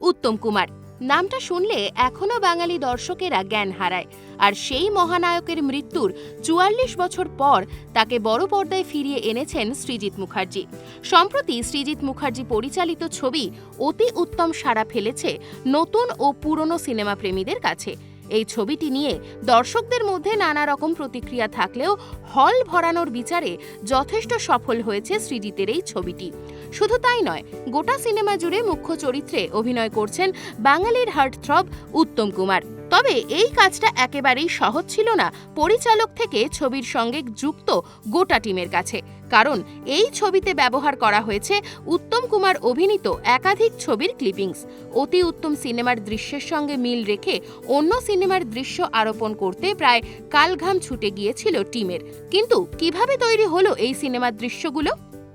উত্তম কুমার। নামটা শুনলে এখনও বাঙালি দর্শকেরা জ্ঞান হারায়। আর সেই মহানায়কের মৃত্যুর চুয়াল্লিশ বছর পর তাকে বড় পর্দায় ফিরিয়ে এনেছেন সৃজিত মুখার্জি। সম্প্রতি সৃজিত মুখার্জি পরিচালিত ছবি অতি উত্তম সাড়া ফেলেছে নতুন ও পুরনো সিনেমা প্রেমীদের কাছে। এই ছবিটি নিয়ে দর্শকদের মধ্যে নানা রকম প্রতিক্রিয়া থাকলেও হল ভরানোর বিচারে যথেষ্ট সফল হয়েছে সৃজিতের এই ছবিটি। শুধু তাই নয়, গোটা সিনেমা জুড়ে মুখ্য চরিত্রে অভিনয় করছেন বাঙালির হার্টথ্রব উত্তম কুমার। তবে এই কাজটা একেবারেই সহজ ছিল না পরিচালক থেকে ছবির সঙ্গে যুক্ত গোটা টিমের কাছে। কারণ এই ছবিতে ব্যবহার করা হয়েছে উত্তম কুমার অভিনীত একাধিক ছবির ক্লিপিংস। অতি উত্তম সিনেমার দৃশ্যের সঙ্গে মিল রেখে অন্য সিনেমার দৃশ্য আরোপণ করতে প্রায় কালঘাম ছুটে গিয়েছিল টিমের। কিন্তু কীভাবে তৈরি হলো এই সিনেমার দৃশ্যগুলো?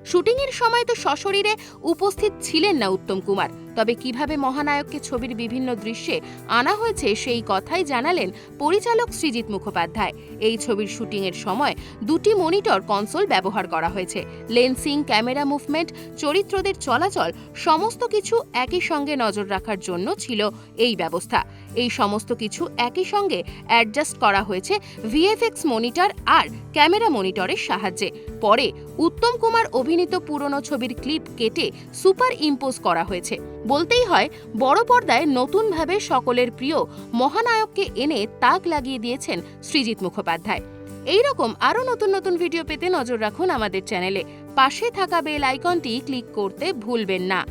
শুটিংয়ের সময় তো সশরীরে উপস্থিত ছিলেন না উত্তম কুমার। তবে কীভাবে মহানায়ককে ছবির বিভিন্ন দৃশ্যে আনা হয়েছে সেই কথাই জানালেন পরিচালক সৃজিত মুখোপাধ্যায়। এই ছবির শুটিংয়ের সময় দুটি মনিটর কনসোল ব্যবহার করা হয়েছে। লেন্সিং, ক্যামেরা মুভমেন্ট, চরিত্রদের চলাচল, সমস্ত কিছু একই সঙ্গে নজর রাখার জন্য ছিল এই ব্যবস্থা। এই সমস্ত কিছু একই সঙ্গে অ্যাডজাস্ট করা হয়েছে ভিএফএক্স মনিটর আর ক্যামেরা মনিটরের সাহায্যে। পরে উত্তম কুমার অভিনীত পুরনো ছবির ক্লিপ কেটে সুপার ইম্পোজ করা হয়েছে। বলতেই হয়, বড় পর্দায় নতুনভাবে সকলের প্রিয় মহানায়ককে এনে তাক লাগিয়ে দিয়েছেন সৃজিত মুখোপাধ্যায়। এই রকম আরও নতুন নতুন ভিডিও পেতে নজর রাখুন আমাদের চ্যানেলে। পাশে থাকা বেল আইকনটি ক্লিক করতে ভুলবেন না।